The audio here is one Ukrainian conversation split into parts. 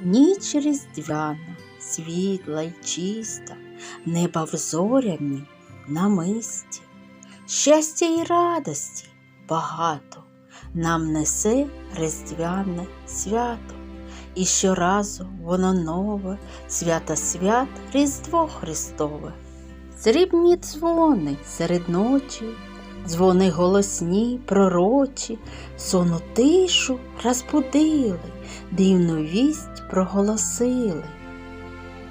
Ніч різдвяна, світла й чиста, неба взоряні намисті, щастя й радості багато нам несе різдвяне свято, і щоразу воно нове, свята свят Різдво Христове. Срібні дзвони серед ночі, дзвони голосні, пророчі, сону тишу розбудили, дивну вість проголосили.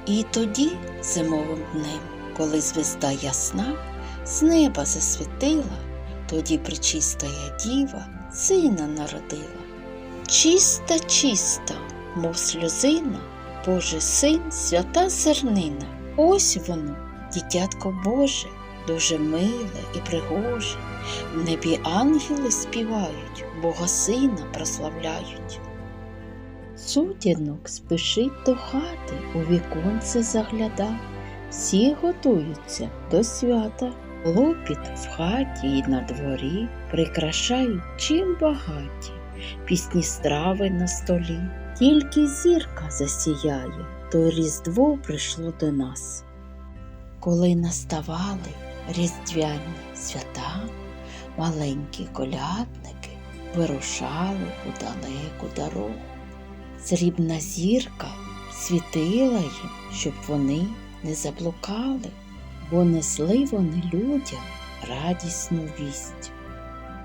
І тоді, зимовим днем, коли звезда ясна, з неба засвітила, тоді причистая діва сина народила. Чиста, чиста, мов сльозина, Божий син, свята зернина. Ось воно, дитятко Боже, дуже миле і пригоже. В небі ангели співають, Бога сина прославляють. Сутінок спішить до хати, у віконце загляда. Всі готуються до свята, лопіт в хаті й на дворі, прикрашають чим багаті, пісні страви на столі. Тільки зірка засіяє, то різдво прийшло до нас. Коли наставали різдвяні свята, маленькі колядники вирушали у далеку дорогу. Срібна зірка світила їм, щоб вони не заблукали, бо несли вони людям радісну вість.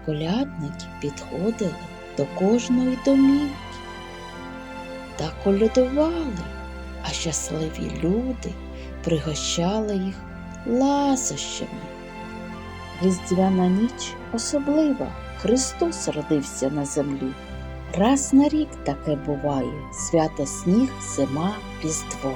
Колядники підходили до кожної домівки та колядували, а щасливі люди пригощали їх ласощами. Різдвяна ніч особлива, Христос родився на землі. Раз на рік таке буває свято сніг, зима, різдво.